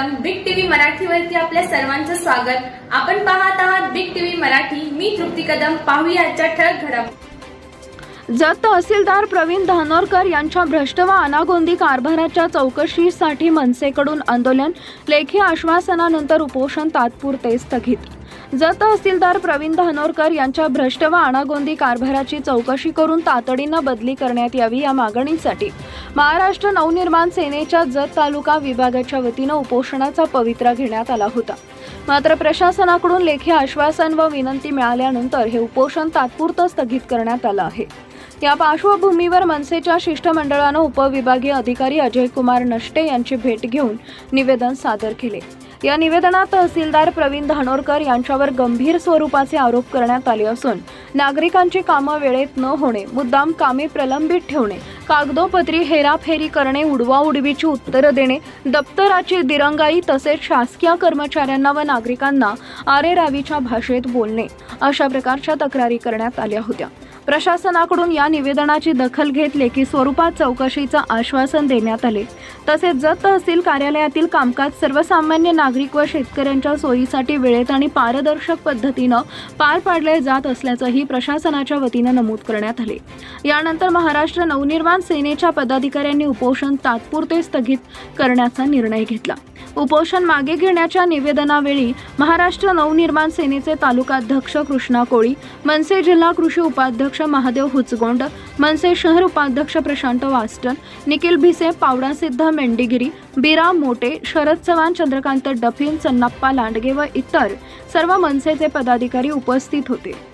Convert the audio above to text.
सर्वप्रथम big TV मराठीवरती आपल्या सर्वांचं स्वागत. आपण पाहत आहात बिग टीव्ही मराठी. मी तृप्ती कदम. पाहूया आजच्या ठळक घडामोडी. जत तहसीलदार प्रवीण धानोरकर यांच्या भ्रष्ट व अनागोंदी कारभाराच्या चौकशीसाठी मनसेकडून आंदोलन लेखी आश्वासनानंतर उपोषण तात्पुरते स्थगित. जत तहसीलदार प्रवीण धानोरकर यांच्या भ्रष्ट व आणागोंदी कारभाराची चौकशी करून तातडीनं बदली करण्यात यावी या मागणीसाठी महाराष्ट्र नवनिर्माण सेनेच्या जत तालुका विभागाच्या वतीनं उपोषणाचा पवित्रा घेण्यात आला होता. मात्र प्रशासनाकडून लेखी आश्वासन व विनंती मिळाल्यानंतर हे उपोषण तात्पुरतं स्थगित करण्यात आलं आहे. या पार्श्वभूमीवर मनसेच्या शिष्टमंडळानं उपविभागीय अधिकारी अजय कुमार नष्टे यांची भेट घेऊन निवेदन सादर केले. या निवेदनात तहसीलदार प्रवीण धानोरकर यांच्यावर गंभीर स्वरूपाचे आरोप करण्यात आले असून नागरिकांची कामं वेळेत न होणे मुद्दाम कामे प्रलंबित ठेवणे कागदोपत्री हेराफेरी करणे उडवाउडवीची उत्तरं देणे दप्तराची दिरंगाई तसेच शासकीय कर्मचाऱ्यांना व नागरिकांना आरेरावीच्या भाषेत बोलणे अशा प्रकारच्या तक्रारी करण्यात आल्या होत्या. प्रशासनाकडून या निवेदनाची दखल घेतले की स्वरूपात चौकशीचं आश्वासन देण्यात आले. तसेच जत तहसील कार्यालयातील कामकाज सर्वसामान्य नागरिक व शेतकऱ्यांच्या सोयीसाठी वेळेत आणि पारदर्शक पद्धतीनं पार पाडले जात असल्याचंही प्रशासनाच्या वतीनं नमूद करण्यात आले. यानंतर महाराष्ट्र नवनिर्माण सेनेच्या पदाधिकाऱ्यांनी उपोषण तात्पुरते स्थगित करण्याचा निर्णय घेतला. उपोषण मागे घेण्याच्या निवेदनावेळी महाराष्ट्र नवनिर्माण सेनेचे तालुकाध्यक्ष कृष्णा कोळी मनसे जिल्हा कृषी उपाध्यक्ष महादेव हुचगोंड मनसे शहर उपाध्यक्ष प्रशांत वास्टन निखिल भिसे पावडासिद्ध मेंढीगिरी बिरा मोटे शरद चव्हाण चंद्रकांत डफीन चन्नाप्पा लांडगे व इतर सर्व मनसेचे पदाधिकारी उपस्थित होते.